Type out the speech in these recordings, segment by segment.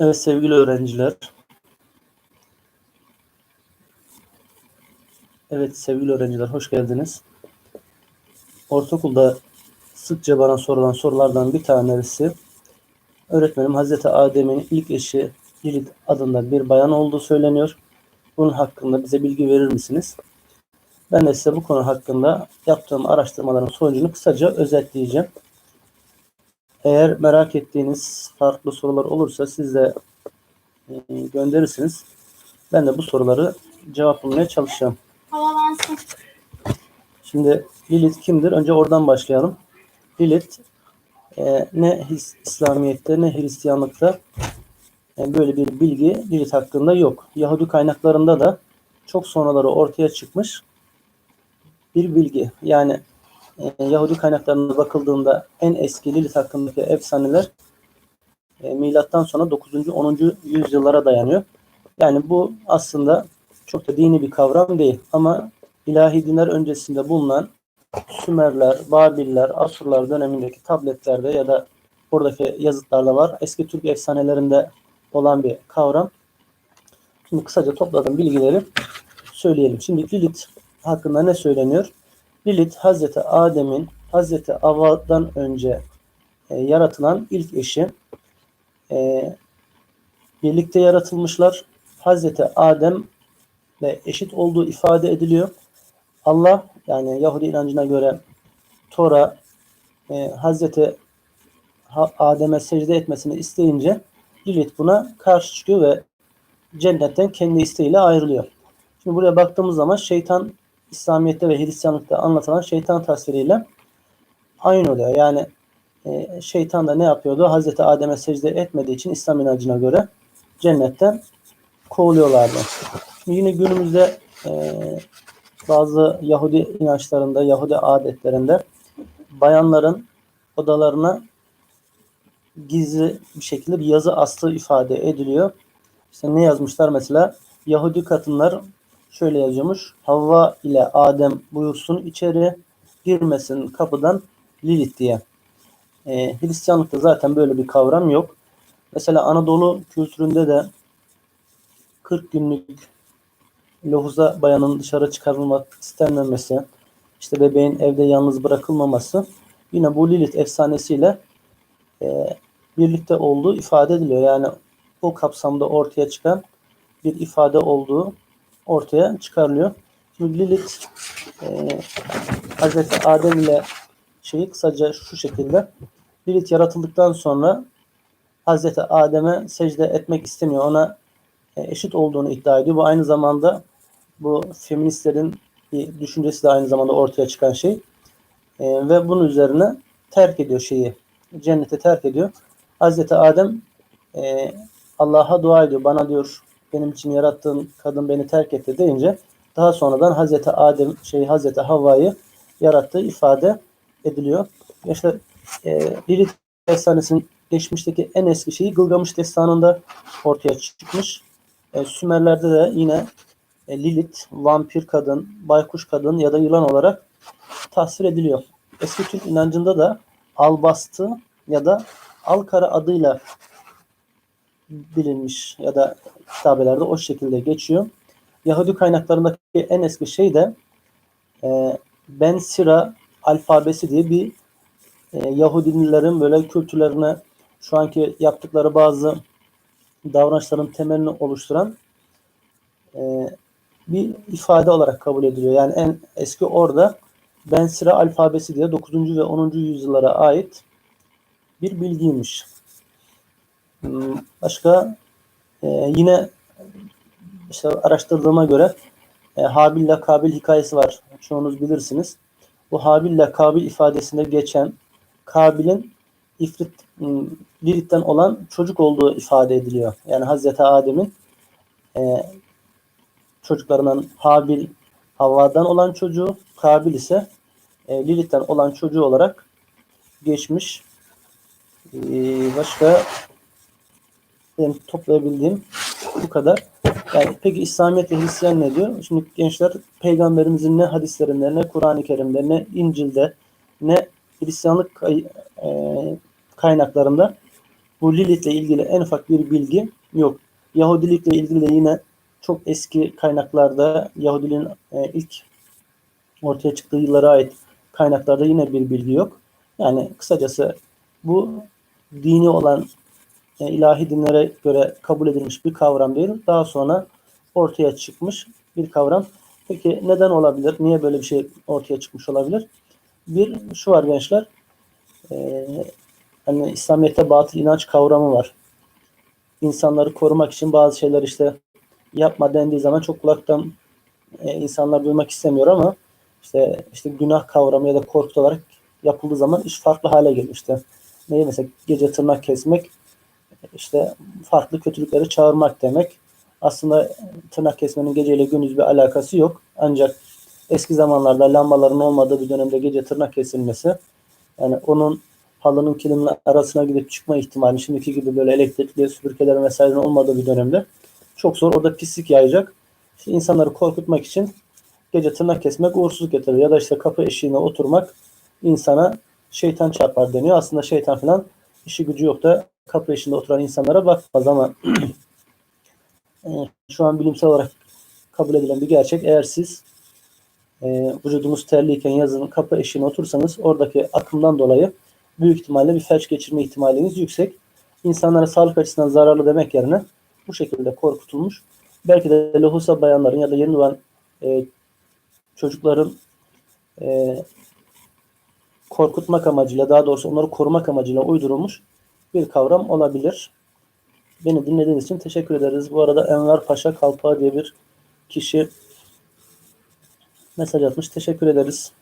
Evet sevgili öğrenciler. Evet sevgili öğrenciler hoş geldiniz. Ortaokulda sıkça bana sorulan sorulardan bir tanesi öğretmenim Hazreti Adem'in ilk eşi Lilith adında bir bayan olduğu söyleniyor. Bunun hakkında bize bilgi verir misiniz? Ben de size bu konu hakkında yaptığım araştırmaların sonucunu kısaca özetleyeceğim. Eğer merak ettiğiniz farklı sorular olursa siz de e, gönderirsiniz. Ben de bu soruları cevaplamaya çalışacağım. Havalansın. Şimdi Lilith kimdir? Önce oradan başlayalım. Lilith e, ne İslamiyet'te ne Hristiyanlıkta e, böyle bir bilgi Lilith hakkında yok. Yahudi kaynaklarında da çok sonraları ortaya çıkmış bir bilgi. Yani e, Yahudi kaynaklarına bakıldığında en eski Lilith hakkındaki efsaneler e, milattan sonra 9. 10. yüzyıllara dayanıyor. Yani bu aslında çok da dini bir kavram değil ama ilahi dinler öncesinde bulunan Sümerler, Babiller, Asurlar dönemindeki tabletlerde ya da buradaki yazıtlarda var. Eski Türk efsanelerinde olan bir kavram. Şimdi kısaca topladığım bilgileri söyleyelim. Şimdi Lilith hakkında ne söyleniyor? Lilith Hazreti Adem'in Hazreti Havva'dan önce e, yaratılan ilk eşi. E, birlikte yaratılmışlar. Hazreti Adem ve eşit olduğu ifade ediliyor. Allah yani Yahudi inancına göre Tora e, Hazreti Adem'e secde etmesini isteyince Lilith buna karşı çıkıyor ve cennetten kendi isteğiyle ayrılıyor. Şimdi buraya baktığımız zaman şeytan İslamiyet'te ve Hristiyanlıkta anlatılan şeytan tasviriyle aynı oluyor. Yani e, şeytan da ne yapıyordu? Hazreti Adem'e secde etmediği için İslam inancına göre cennetten kovuluyorlardı. Yine günümüzde e, bazı Yahudi inançlarında, Yahudi adetlerinde bayanların odalarına gizli bir şekilde bir yazı astığı ifade ediliyor. İşte ne yazmışlar mesela? Yahudi kadınlar şöyle yazıyormuş. Havva ile Adem buyursun içeri girmesin kapıdan Lilith diye. E, Hristiyanlıkta zaten böyle bir kavram yok. Mesela Anadolu kültüründe de 40 günlük lohuza bayanın dışarı çıkarılmak istenmemesi, işte bebeğin evde yalnız bırakılmaması yine bu Lilith efsanesiyle e, birlikte olduğu ifade ediliyor. Yani o kapsamda ortaya çıkan bir ifade olduğu ortaya çıkarılıyor. Şimdi Lilith e, Hazreti Adem ile şeyi kısaca şu şekilde Lilith yaratıldıktan sonra Hazreti Adem'e secde etmek istemiyor. Ona e, eşit olduğunu iddia ediyor. Bu aynı zamanda bu feministlerin bir düşüncesi de aynı zamanda ortaya çıkan şey. E, ve bunun üzerine terk ediyor şeyi. Cennete terk ediyor. Hazreti Adem e, Allah'a dua ediyor. Bana diyor benim için yarattığın kadın beni terk etti deyince daha sonradan Hazreti Adem şey Hazreti Havva'yı yarattığı ifade ediliyor. İşte e, Lilith efsanesinin geçmişteki en eski şeyi Gılgamış destanında ortaya çıkmış. E, Sümerlerde de yine e, Lilith, vampir kadın, baykuş kadın ya da yılan olarak tasvir ediliyor. Eski Türk inancında da Albastı ya da Alkara adıyla bilinmiş ya da kitabelerde o şekilde geçiyor. Yahudi kaynaklarındaki en eski şey de e, Ben Sira alfabesi diye bir e, Yahudilerin böyle kültürlerine şu anki yaptıkları bazı davranışların temelini oluşturan e, bir ifade olarak kabul ediliyor. Yani en eski orada Ben Sira alfabesi diye 9. ve 10. yüzyıllara ait bir bilgiymiş. Başka e, yine işte araştırdığıma göre e, Habil ile Kabil hikayesi var. Çoğunuz bilirsiniz. Bu Habil ile Kabil ifadesinde geçen Kabil'in ifrit hmm, Lilith'ten olan çocuk olduğu ifade ediliyor. Yani Hazreti Adem'in e, çocuklarından Habil Havva'dan olan çocuğu, Kabil ise e, Lilith'ten olan çocuğu olarak geçmiş. E, başka benim toplayabildiğim bu kadar. Yani peki İslamiyet ve Hristiyan ne diyor? Şimdi gençler peygamberimizin ne hadislerinde, ne Kur'an-ı Kerim'de, ne İncil'de, ne Hristiyanlık e, kaynaklarında bu Lilith'le ilgili en ufak bir bilgi yok. Yahudilikle ilgili de yine çok eski kaynaklarda Yahudiliğin e, ilk ortaya çıktığı yıllara ait kaynaklarda yine bir bilgi yok. Yani kısacası bu dini olan e, ilahi dinlere göre kabul edilmiş bir kavram değil. Daha sonra ortaya çıkmış bir kavram. Peki neden olabilir? Niye böyle bir şey ortaya çıkmış olabilir? Bir şu var gençler. E, hani İslamiyet'te batıl inanç kavramı var. İnsanları korumak için bazı şeyler işte yapma dendiği zaman çok kulaktan e, insanlar duymak istemiyor ama işte işte günah kavramı ya da korku olarak yapıldığı zaman iş farklı hale geliyor işte. Neyi mesela gece tırnak kesmek işte farklı kötülükleri çağırmak demek. Aslında tırnak kesmenin geceyle gündüz bir alakası yok. Ancak eski zamanlarda lambaların olmadığı bir dönemde gece tırnak kesilmesi yani onun halının kilimin arasına gidip çıkma ihtimali şimdiki gibi böyle elektrikli süpürgelerin vesairenin olmadığı bir dönemde çok zor. Orada pislik yayacak. İşte insanları korkutmak için gece tırnak kesmek uğursuzluk getirir. Ya da işte kapı eşiğine oturmak insana şeytan çarpar deniyor. Aslında şeytan falan işi gücü yok da kapı eşiğinde oturan insanlara bakmaz ama e, şu an bilimsel olarak kabul edilen bir gerçek. Eğer siz e, vücudunuz terliyken yazın kapı eşiğine otursanız oradaki akımdan dolayı büyük ihtimalle bir felç geçirme ihtimaliniz yüksek. İnsanlara sağlık açısından zararlı demek yerine bu şekilde korkutulmuş. Belki de lohusa bayanların ya da yeni doğan e, çocukların e, korkutmak amacıyla daha doğrusu onları korumak amacıyla uydurulmuş bir kavram olabilir. Beni dinlediğiniz için teşekkür ederiz. Bu arada Enver Paşa Kalpa diye bir kişi mesaj atmış. Teşekkür ederiz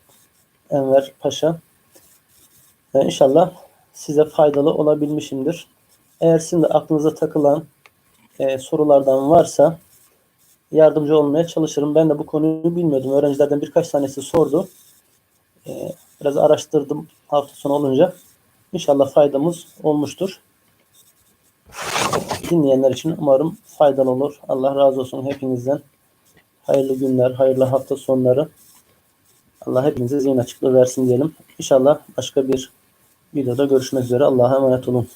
Enver Paşa. Ee, inşallah size faydalı olabilmişimdir. Eğer sizin de aklınıza takılan e, sorulardan varsa yardımcı olmaya çalışırım. Ben de bu konuyu bilmiyordum. Öğrencilerden birkaç tanesi sordu. E, biraz araştırdım hafta sonu olunca. İnşallah faydamız olmuştur. Dinleyenler için umarım faydalı olur. Allah razı olsun hepinizden. Hayırlı günler, hayırlı hafta sonları. Allah hepinize zihin açıklığı versin diyelim. İnşallah başka bir videoda görüşmek üzere. Allah'a emanet olun.